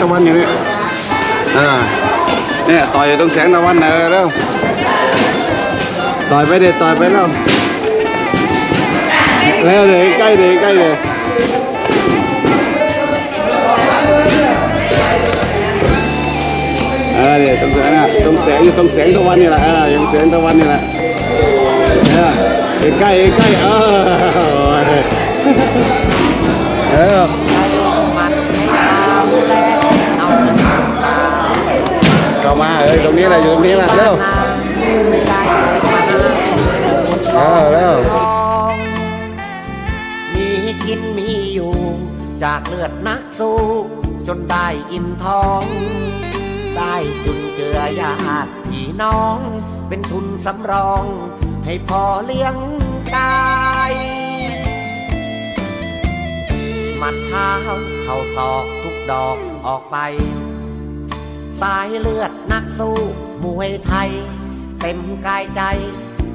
ตะวันอยู่นี่อ่าเนี่ยต่อยอยู่ตรงแสงตะวันเออแล้วต่อยไปเด็ดต่อยไปแล้วแล้วเลยใกล้เลยใกล้เลยเออเดี๋ยวตรงแสงอ่ะตรงแสงอยู่ตรงแสงตะวันนี่แหละเออตรงแสงตะวันนี่แหละเออใกล้ใกล้เออเออ มาเอ้ยตรงนี้แหละอยู่ตรงนี้แหละเร็วเออเร็วมีกินมีอยู่ จากเลือดนักสู้ จนได้อิ่มท้อง ได้จุนเจือญาติพี่น้อง เป็นทุนสำรอง ให้พอเลี้ยงกายมัดเท้าเข่าศอกทุกดอกออกไปสายเลือด นักสู้มวยไทย เต็มกายใจ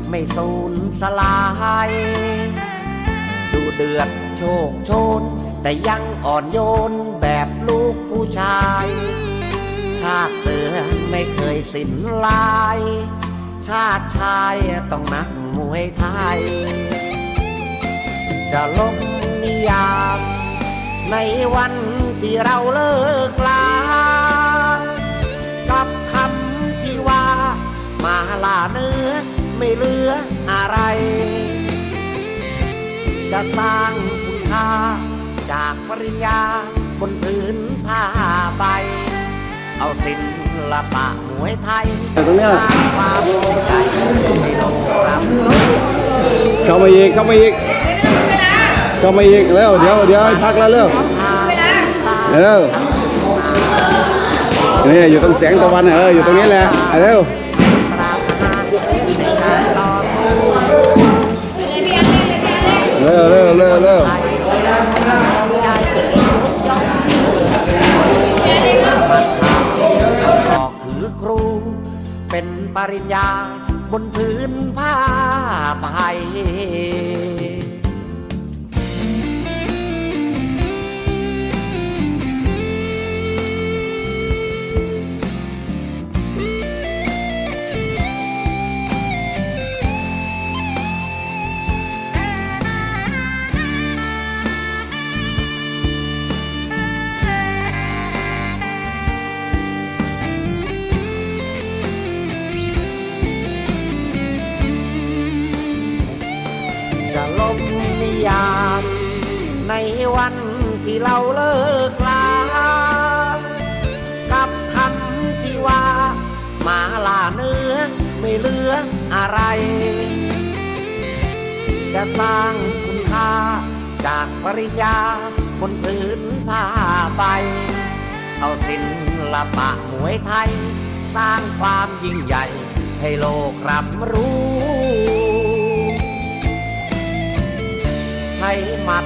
ไม่สูญสลายดูเดือดโชคโชน แต่ยังอ่อนโยนแบบลูกผู้ชาย ชาติเสือไม่เคยสิ้นลาย ชาติชายต้องนักมวยไทย จะลงนิยามในวันที่เราเลิกลา ลาเนื้อไม่เหลืออะไร จะสร้างคุณค่าจากปริญญาบนพื้นผ้าใบ เอาสินลปะมวยไทยสร้างความยิ่งใหให้ลกรับเข้ามาอีกเข้ามาอีกเข้ามาอีกแล้วเดี๋ยวเดี๋ยวพักแล้วเร็วเร็วนี่อยู่ตรงแสงตะวันเอออยู่ตรงนี้แหละเร็ว เร็วเร็วเร็วเร็คือครู เป็นปริญญาบนพื้นผ้าใบ ในวันที่เราเลิกลา กับคำที่ว่า มาลาเนื้อไม่เหลืออะไร จะสร้างคุณค่าจากปริญญาคนพื้นผ้าใบเอาศิละปะมวยไทย สร้างความยิ่งใหญ่ ให้โลกรับรู้ใช้หมัด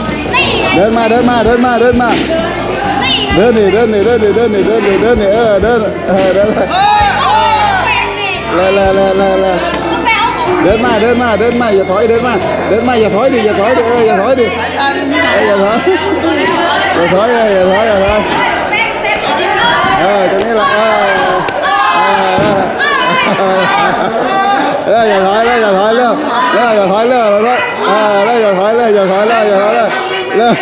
ดินนี่เดินนี่เดินนี่เดินนี่เดินนี่เดินนี่เออเดินเออเดินเลยเลยเลยเลยเลยเดินมาเดินมาเดินมาอย่าถอยเดินมาเดินมาอย่าถอยดิอย่าถอยดิเอออย่าถอยดิเอออย่าถอยอย่าถอยเอออย่าถอยอย่าถอยเออตรงนี้แหละเออ ร็ว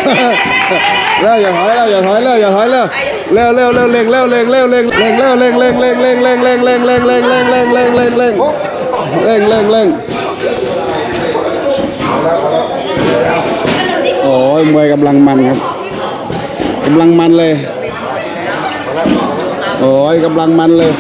เร็วอย่าถอยเลยอย่าถอยเลยอย่าถอยเลยเร็วเร็วเร็วเร่งเร็วเร่งเร็วเร่งเร่งเร็วเร่งเร่งเร่งเร่งเร่งเร่งเร่งเร่งเร่งเร่งเร่งเร่งเร่งเร่งเร่งเร่งเร่งเร่งเร่งโอ้ยมวยกำลังมันครับกำลังมันเลย โอ้ยกำลังมันเลย